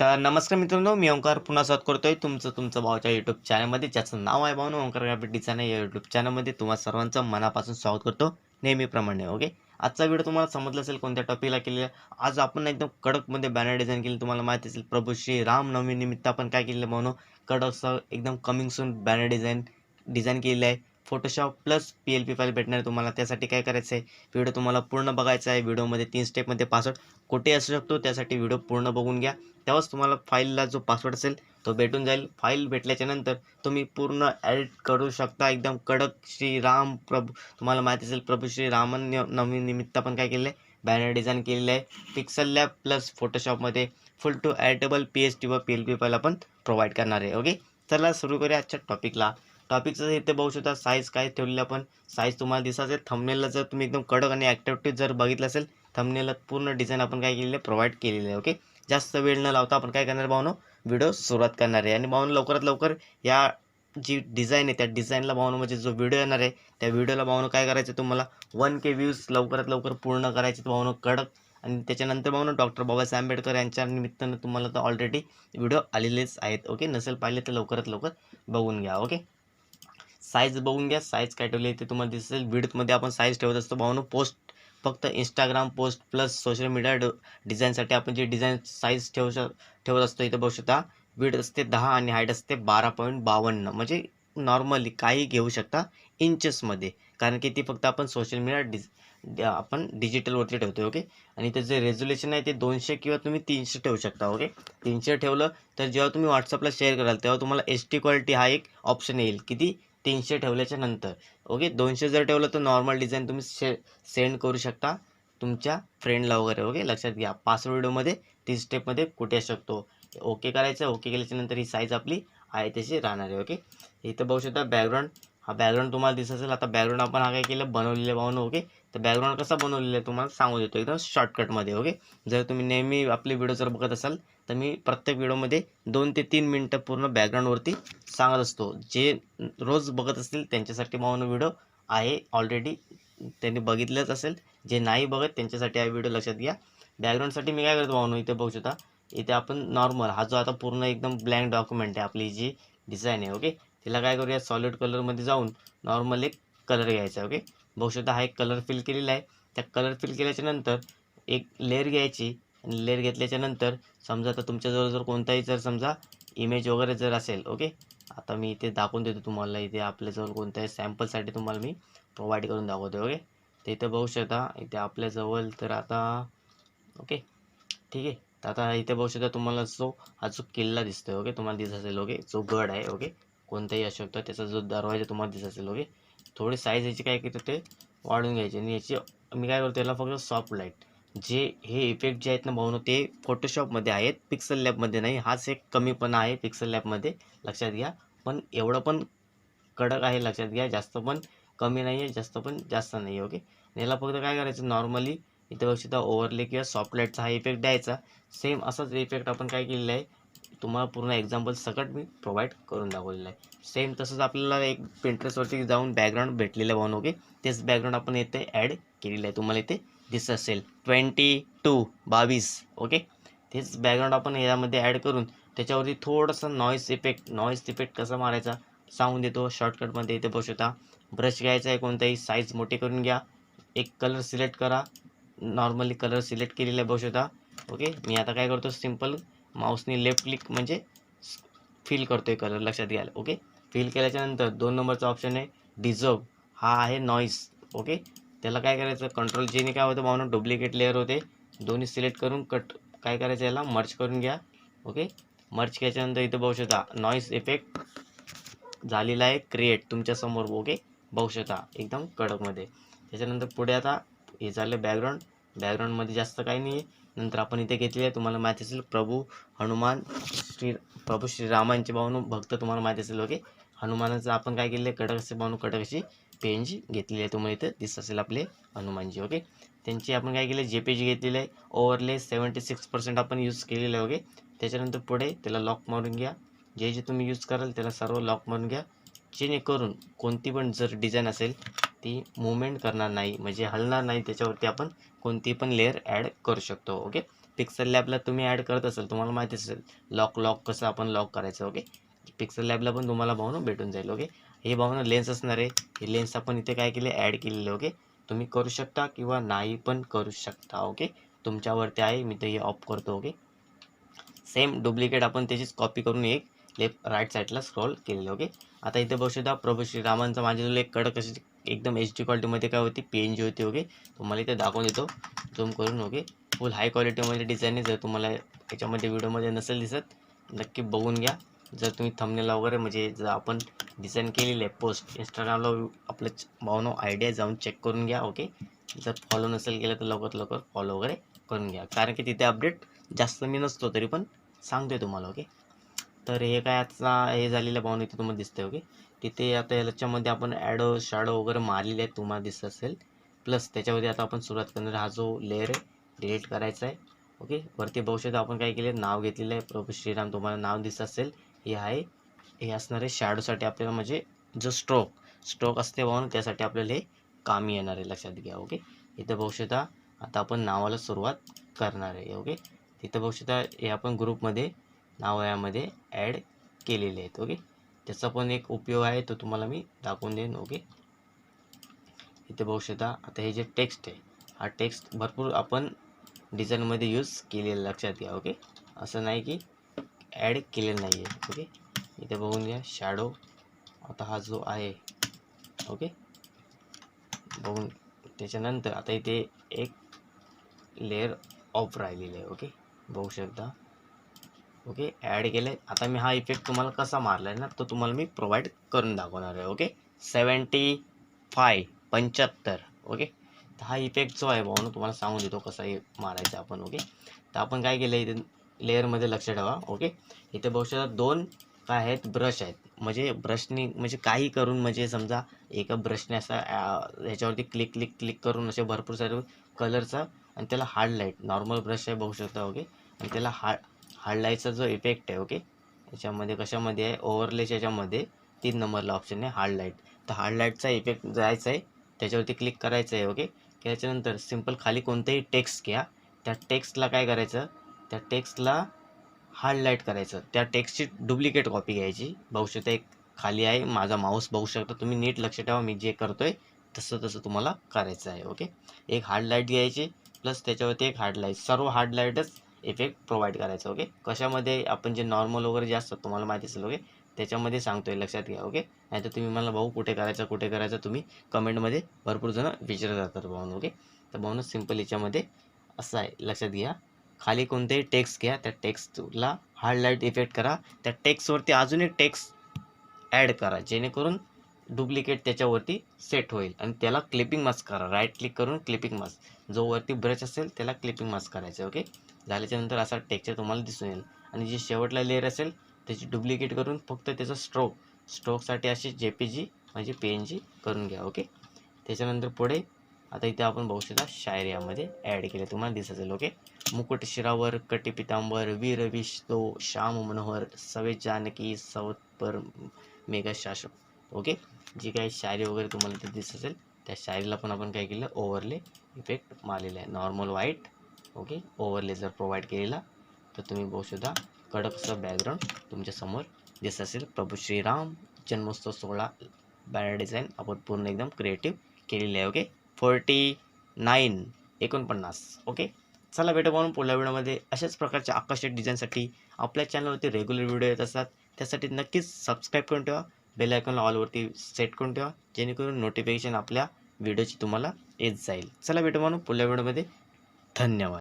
तर नमस्कार मित्रांनो मी ओंकार पुन्हा स्वागत करतोय तुमचं तुमचं भावच्या यूट्यूब चॅनलमध्ये ज्याचं नाव आहे भावनो ओंकार ग्राफिक डिझाईन या यूट्यूब चॅनलमध्ये तुम्हाला सर्वांचं मनापासून स्वागत करतो नेहमीप्रमाणे ओके आजचा व्हिडिओ तुम्हाला समजला असेल कोणत्या टॉपिकला केलेला आज आपण एकदम कडकमध्ये बॅनर डिझाईन केली तुम्हाला माहिती असेल प्रभू श्री राम निमित्त आपण काय केलेलं आहे भावनो? कडकचं एकदम coming soon banner design design केलेलं आहे. Photoshop plus P L P file भेटणार आहे तुम्हाला. त्यासाठी काय करायचं आहे व्हिडिओ तुम्हाला पूर्ण बघायचा आहे. व्हिडिओमध्ये तीन स्टेपमध्ये पासवर्ड कुठे असू शकतो. त्यासाठी व्हिडिओ पूर्ण बघून घ्या. तेव्हाच तुम्हाला फाईलला जो पासवर्ड असेल तो भेटून जाईल. फाईल भेटल्याच्या नंतर तुम्ही पूर्ण ॲडिट करू शकता. एकदम कडक श्री राम प्रभू तुम्हाला माहिती असेल प्रभू श्री रामन नवीन निमित्त आपण काय केलं आहे? बॅनर डिझाईन केलेलं आहे. Pixel lab plus फोटोशॉपमध्ये full to editable P H T व पी एल पी फाईल आपण प्रोव्हाइड करणार आहे. ओके चला सुरू करूया आजच्या टॉपिकला टॉपिकचं इथे बघू शकता साईज काय ठेवलेलं आपण. साईज तुम्हाला दिसत असेल थंबनेलला जर तुम्ही एकदम कडक आणि ॲक्टिव्हिटी जर बघितलं असेल थंबनेलला पूर्ण डिझाईन आपण काय केलेलं आहे प्रोव्हाइड केलेलं आहे ओके जास्त वेळ न लावता आपण काय करणार भावनो व्हिडिओ सुरुवात करणार आहे. आणि भावनो लवकरात लवकर या जी डिझाईन आहे त्या डिझाईनला भावनो म्हणजे जो व्हिडिओ येणार आहे त्या व्हिडिओला भावनो काय करायचं तुम्हाला वन के व्ह्यूज लवकरात लवकर पूर्ण करायचे भावनो कडक. आणि त्याच्यानंतर भावनो डॉक्टर बाबासाहेब आंबेडकर यांच्या निमित्तानं तुम्हाला तर ऑलरेडी व्हिडिओ आलेलेच आहेत ओके नसेल पाहिले तर लवकरात लवकर बघून घ्या ओके साईज बघून घ्या साईज काय ठेवली आहे ते तुम्हाला दिसेल. विडथमध्ये आपण साईज ठेवत असतो. भावनो पोस्ट फक्त Instagram post plus social media ड डिझाईनसाठी आपण जे डिझाईन साईज ठेवू शक ठेवत असतो इथं बघू शकता. विड असते दहा आणि हाईट असते बारा पॉईंट बावन्न. म्हणजे नॉर्मली काही घेऊ शकता इंचेसमध्ये कारण की ती फक्त आपण सोशल मीडिया डिज आपण डिजिटलवरती ठेवतो ओके आणि त्याचं जे रेझोल्युशन आहे ते दोनशे किंवा तुम्ही तीनशे ठेवू शकता ओके तीनशे ठेवलं तर जेव्हा तुम्ही व्हॉट्सअपला शेअर कराल तेव्हा तुम्हाला एच टी क्वालिटी हा एक ऑप्शन येईल. किती? तीनशे ठेवल्याच्या नंतर. ओके दोनशे जर ठेवलं तर नॉर्मल डिझाईन तुम्ही शे सेंड करू शकता तुमच्या फ्रेंडला वगैरे. ओके लक्षात घ्या. पाच व्हिडिओमध्ये तीन स्टेपमध्ये कुठे असू शकतो? ओके करायचं ओके केल्याच्यानंतर ही साईज आपली आहे तशी राहणार आहे. ओके इथं बघू शकता बॅकग्राऊंड हा बॅकग्राऊंड तुम्हाला दिसत असेल. आता बॅकग्राऊंड आपण हा काय केलं? बनवलेलं पाहून ओके तर बॅकग्राऊंड कसा बनवलेलं आहे तुम्हाला सांगू देतो एकदम शॉर्टकटमध्ये ओके जर तुम्ही नेहमी आपले व्हिडिओ जर बघत असाल तर मी प्रत्येक व्हिडिओमध्ये दोन ते तीन मिनटं पूर्ण बॅकग्राऊंडवरती सांगत असतो. जे रोज बघत असतील त्यांच्यासाठी भाऊन व्हिडिओ आहे ऑलरेडी त्यांनी बघितलंच असेल. जे नाही बघत त्यांच्यासाठी हा व्हिडिओ लक्षात घ्या. बॅकग्राऊंडसाठी मी काय करतो भावनो इथे बघू शकता. इथे आपण नॉर्मल हा जो आता पूर्ण एकदम ब्लँक डॉक्युमेंट आहे आपली जी डिझाईन आहे ओके तिला काय करूया सॉलिड कलरमध्ये जाऊन नॉर्मल एक कलर घ्यायचा ओके बघू शकता हा एक कलर फिल केलेला आहे. त्या कलर फिल केल्याच्यानंतर एक लेअर घ्यायची आणि लेअर घेतल्याच्या नंतर समजा आता तुमच्याजवळ जर कोणताही जर समजा इमेज वगैरे जर असेल ओके आता मी इथे दाखवून देतो तुम्हाला इथे आपल्याजवळ कोणत्याही सॅम्पलसाठी तुम्हाला मी प्रोव्हाइड करून दाखवतो ओके तर इथं बघू शकता इथे आपल्याजवळ तर आता ओके ठीक आहे. तर आता इथे बघू शकता तुम्हाला जो हा जो किल्ला दिसतोय ओके तुम्हाला दिसत असेल ओके जो गड आहे ओके कोणताही असू शकतो त्याचा जो दरवाजा तुम्हाला दिसत असेल ओके थोडी साईज याची काय करतो ते वाढून घ्यायची. आणि याची मी काय करतो याला फक्त सॉफ्ट लाइट जे हे इफेक्ट जे आहेत ना भाऊ ते फोटोशॉपमध्ये आहेत पिक्सल लॅबमध्ये नाही. हाच एक कमीपणा आहे पिक्सल लॅबमध्ये लक्षात घ्या. पण एवढं पण कडक आहे लक्षात घ्या. जास्त पण कमी नाही आहे जास्त पण जास्त नाही आहे ओके याला फक्त काय करायचं नॉर्मली इथे बघू ओव्हरले किंवा सॉफ्ट लाईटचा हा इफेक्ट द्यायचा. सेम असाच इफेक्ट आपण काय केलेला आहे तुम्हाला पूर्ण एक्झाम्पल सकट मी प्रोव्हाइड करून दाखवलेलं आहे. सेम तसंच आपल्याला एक पिंटरेस्टवरती जाऊन बॅकग्राऊंड भेटलेलं आहे ओके तेच बॅकग्राऊंड आपण इथे ॲड केलेलं आहे. तुम्हाला इथे दिसत असेल. ट्वेंटी टू बावीस ओके तेच बॅकग्राऊंड आपण यामध्ये ॲड करून त्याच्यावरती थोडंसं नॉईस इफेक्ट नॉईस इफेक्ट कसा मारायचा सांगून देतो. शॉर्टकटमध्ये इथे बसू शकता. ब्रश घ्यायचा आहे कोणताही साईज मोठी करून घ्या. एक कलर सिलेक्ट करा. नॉर्मली कलर सिलेक्ट केलेला आहे बघू शकता. ओके मी आता काय करतो सिंपल माऊसनी लेफ्ट क्लिक म्हणजे फिल करतोय कलर लक्षात घ्यायला ओके फिल केल्याच्यानंतर दोन नंबरचा ऑप्शन आहे डिझर्व हा आहे नॉईस ओके त्याला काय करायचं? कंट्रोल जेने काय होतं भावना? डुप्लिकेट लेअर होते. दोन्ही सिलेक्ट करून कट काय करायचं याला? मर्च करून घ्या ओके मर्च केल्याच्यानंतर इथं बघू शकता नॉईस इफेक्ट झालेला आहे क्रिएट तुमच्यासमोर ओके बघू शकता एकदम कडकमध्ये. त्याच्यानंतर पुढे आता हे झालं बॅकग्राऊंड बॅकग्राऊंडमध्ये जास्त काही नाही आहे नंतर आपण इथे घेतलेली आहे. तुम्हाला माहिती असेल प्रभू हनुमान श्री प्रभू श्रीरामांचे भावनू भक्त तुम्हाला माहिती असेल ओके? हनुमानाचं आपण काय केलं आहे? कडक असे भावनू कडक पेंज घेतलेली आहे तुम्हाला इथं. दिसत असेल आपले हनुमानजी ओके? त्यांची आपण काय केलं जे पेज घेतलेली घेतलेलं आहे. ओव्हरले सेवन्टी सिक्स पर्सेंट आपण यूज केलेलं आहे ओके? त्याच्यानंतर पुढे त्याला लॉक मारून घ्या. जे जे तुम्ही यूज कराल त्याला सर्व लॉक मारून घ्या. जेणेकरून कोणती पण जर डिझाईन असेल ती मुवमेंट करणार नाही म्हणजे हलणार नाही त्याच्यावरती आपण कोणती पण लेअर ॲड करू शकतो ओके पिक्सल लॅबला तुम्ही ॲड करत असाल तुम्हाला माहिती असेल लॉक लॉक कसं आपण लॉक करायचं ओके पिक्सल लॅबला पण तुम्हाला भावनं भेटून जाईल ओके हे भावनं लेन्स असणार आहे हे लेन्स आपण इथे काय केले ॲड केलेले ओके तुम्ही करू शकता किंवा नाही पण करू शकता ओके तुमच्यावरती आहे मी तर हे ऑफ करतो ओके सेम डुप्लिकेट आपण त्याचीच कॉपी करून एक लेफ्ट राईट साईडला स्क्रॉल केलेलं ओके आता इथे बघू शकता प्रभू श्रीरामांचा माझ्याजवळ एक कडक अशी एकदम एच डी क्वालिटीमध्ये काय होती? पी एन जी होती ओके तुम्हाला इथे दाखवून देतो. झूम करून ओके फुल हाय क्वालिटीमध्ये डिझाईन आहे. जर तुम्हाला याच्यामध्ये व्हिडिओमध्ये नसेल दिसत नक्की बघून घ्या. जर तुम्ही थंबनेला वगैरे म्हणजे जर आपण डिझाईन केलेली आहे पोस्ट इंस्टाग्रामला आपलं भावनो आयडिया जाऊन चेक करून घ्या ओके जर फॉलो नसेल केलं तर लवकर लवकर फॉलो वगैरे करून घ्या. कारण की तिथे अपडेट जास्त मी नसतो तरी पण सांगतोय तुम्हाला ओके तर हे काय आता हे झालेलं पाहून इथे तुम्हाला दिसतंय ओके तिथे आता याच्यामध्ये आपण ॲडो शॅडो वगैरे मारलेले आहेत तुम्हाला दिसत असेल. प्लस त्याच्यामध्ये आता आपण सुरुवात करणार हा जो लेअर आहे डिलीट करायचा आहे ओके वरती बघू शकता आपण काय केलं नाव घेतलेलं आहे. प्रभू श्रीराम तुम्हाला नाव दिसत असेल. हे आहे हे असणार आहे शॅडोसाठी आपल्याला म्हणजे जो स्ट्रोक स्ट्रोक असते पाहून त्यासाठी आपल्याला हे कामी येणार आहे लक्षात घ्या ओके इथं बघू शकता आता आपण नावाला सुरुवात करणार आहे ओके तिथं बघू शकता हे आपण ग्रुपमध्ये नाव यामध्ये ॲड केलेले आहेत ओके त्याचा पण एक उपयोग आहे तो तुम्हाला मी दाखवून देईन ओके इथे बघू शकता आता हे जे टेक्स्ट आहे हा टेक्स्ट भरपूर आपण डिझाईनमध्ये यूज केलेलं लक्षात घ्या ओके असं नाही की ॲड केलेलं नाही आहे ओके इथे बघून घ्या शॅडो आता हा जो आहे ओके बघून त्याच्यानंतर आता इथे एक लेअर ऑफ राहिलेलं आहे ओके बघू शकता. ओके? ॲड केलं आता मी हा इफेक्ट तुम्हाला कसा मारला आहे ना तो तुम्हाला मी प्रोव्हाइड करून दाखवणार आहे ओके? सेवन्टी फाय पंच्याहत्तर ओके? तर हा इफेक्ट जो आहे भाऊ तुम्हाला सांगून देतो कसा हे मारायचा आपण ओके? तर आपण काय केलं इथे? लेअरमध्ये लक्ष ठेवा ओके? इथे बघू शकता दोन काय आहेत? ब्रश आहेत. म्हणजे ब्रशनी म्हणजे काही करून म्हणजे समजा एका ब्रशने असा ह्याच्यावरती क्लिक क्लिक क्लिक करून असे भरपूर सारे कलरचा आणि त्याला हार्ड लाइट नॉर्मल ब्रश आहे बघू शकता ओके? आणि त्याला हार्ड हार्डलाईटचा जो इफेक्ट आहे ओके याच्यामध्ये कशामध्ये आहे? ओव्हरलेच्या याच्यामध्ये तीन नंबरला ऑप्शन आहे हार्ड लाइट तर हार्ड लाईटचा इफेक्ट जायचा आहे त्याच्यावरती क्लिक करायचं आहे ओके त्याच्यानंतर सिंपल खाली कोणतंही टेक्स्ट घ्या. त्या टेक्स्टला काय करायचं? त्या टेक्स्टला हार्ड लाइट करायचं. त्या टेक्स्टची डुप्लिकेट कॉपी घ्यायची. बघू शकता एक खाली आहे माझा माऊस बघू शकता. तुम्ही नीट लक्ष ठेवा मी जे करतोय तसं तसं तुम्हाला करायचं आहे ओके एक हार्ड लाइट घ्यायची प्लस त्याच्यावरती एक हार्ड लाइट सर्व हार्ड लाईटच इफेक्ट प्रोव्हाइड करायचा ओके कशामध्ये आपण जे नॉर्मल वगैरे जे असतात तुम्हाला माहिती असेल ओके त्याच्यामध्ये सांगतोय लक्षात घ्या ओके नाही तर तुम्ही मला भाऊ कुठे करायचं कुठे करायचं? तुम्ही कमेंटमध्ये भरपूर जण विचारत जातात भाऊन ओके तर भाऊन सिंपल याच्यामध्ये असं आहे लक्षात घ्या. खाली कोणतेही टेक्स्ट घ्या त्या टेक्स्टला हार्ड लाइट इफेक्ट करा. त्या टेक्स्टवरती अजून एक टेक्स्ट ॲड करा जेणेकरून डुप्लिकेट त्याच्यावरती सेट होईल. आणि त्याला क्लिपिंग मास्क करा. राईट क्लिक करून क्लिपिंग मास्क जो वरती ब्रश असेल त्याला क्लिपिंग मास्क करायचं ओके झाल्याच्यानंतर असा टेक्चर तुम्हाला दिसून येईल. आणि जे शेवटला लेअर असेल त्याची डुप्लिकेट करून फक्त त्याचा स्ट्रोक स्ट्रोकसाठी अशी जे पी जी म्हणजे पी एन जी करून घ्या ओके त्याच्यानंतर पुढे आता इथे आपण बघू शकता शायर यामध्ये ॲड केले तुम्हाला दिसत असेल ओके मुकुट शिरावर कटी पितांबर वीर विष्णू श्याम मनोहर सवे जानकी सवतपर मेघा शासक ओके जी काही शायरी वगैरे तुम्हाला ते दिसत असेल त्या शायरीला पण आपण काय केलं? ओव्हरले इफेक्ट मारलेला आहे. Normal white okay? ओव्हरले जर प्रोव्हाइड केलेला. तर तुम्ही बघू कडकचं बॅकग्राऊंड तुमच्यासमोर दिसत असेल. प्रभू श्रीराम जन्मोत्सव सोहळा बॅनर डिझाईन आपण पूर्ण एकदम क्रिएटिव्ह केलेली आहे ओके? फोर्टी नाईन एकोणपन्नास ओके? चला भेटू म्हणून पुढल्या व्हिडिओमध्ये. अशाच प्रकारच्या आकर्षक डिझाईनसाठी आपल्या चॅनलवरती रेग्युलर व्हिडिओ येत असतात. त्यासाठी नक्कीच सबस्क्राईब करून ठेवा. बेल आयकॉनला ऑलवरती सेट करून ठेवा जेणेकरून नोटिफिकेशन आपल्या व्हिडिओची तुम्हाला येत जाईल. चला भेटू म्हणून पुढल्या व्हिडिओमध्ये. धन्यवाद.